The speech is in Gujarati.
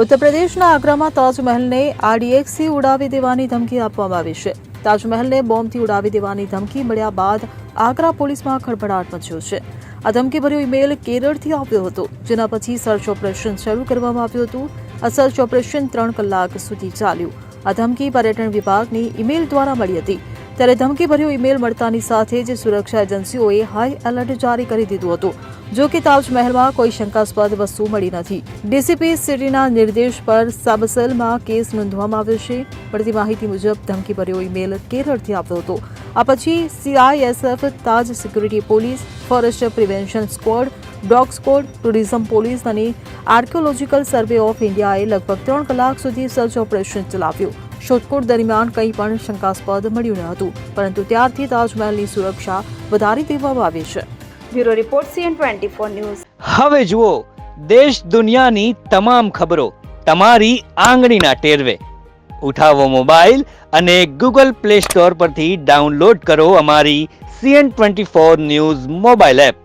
ઉત્તર પ્રદેશના આગ્રામાં તાજમહેલને આરડીએક્સથી ઉડાવી દેવાની ધમકી આપવામાં આવી છે. તાજમહેલને બોમ્બથી ઉડાવી દેવાની ધમકી મળ્યા બાદ આગ્રા પોલીસમાં ખળભળાટ મચ્યો છે. આ ધમકીભર્યો ઈમેલ કેરળથી આવ્યો હતો, જેના પછી સર્ચ ઓપરેશન શરૂ કરવામાં આવ્યું હતું. આ સર્ચ ઓપરેશન ત્રણ કલાક સુધી ચાલ્યું. આ ધમકી પર્યટન વિભાગની ઈમેલ દ્વારા મળી હતી. ત્યારે ધમકીભર્યો ઈમેલ મળતાની સાથે જ સુરક્ષા એજન્સીઓએ હાઈ એલર્ટ જારી કરી દીધું હતું. જો કે તાજમહેલમાં કોઈ શંકાસ્પદ વસ્તુ મળી નથી. ડીસીપી સિટીના નિર્દેશ પર સાબસેલમાં કેસ નોંધવામાં આવ્યો છે. મળતી માહિતી મુજબ ધમકીભર્યો ઈમેલ કેરળથી આવ્યો હતો. આ પછી CISF, Taj security police, forest prevention squad, dog squad, tourism police અને આર્કિયોલોજીકલ સર્વે ઓફ ઇન્ડિયાએ લગભગ ત્રણ કલાક સુધી સર્ચ ઓપરેશન ચલાવ્યું. શોધખોળ દરમિયાન કંઈ પણ શંકાસ્પદ મળ્યું ન હતું પરંતુ ત્યારથી તાજમહેલની સુરક્ષા વધારી દેવામાં આવી છે. Bureau report CN twenty four news. હવે જુઓ દેશ દુનિયાની તમામ ખબરો તમારી આંગળીના ટેરવે. ઉઠાવો મોબાઈલ અને ગૂગલ પ્લે સ્ટોર પરથી ડાઉનલોડ કરો અમારી CN twenty four news mobile app.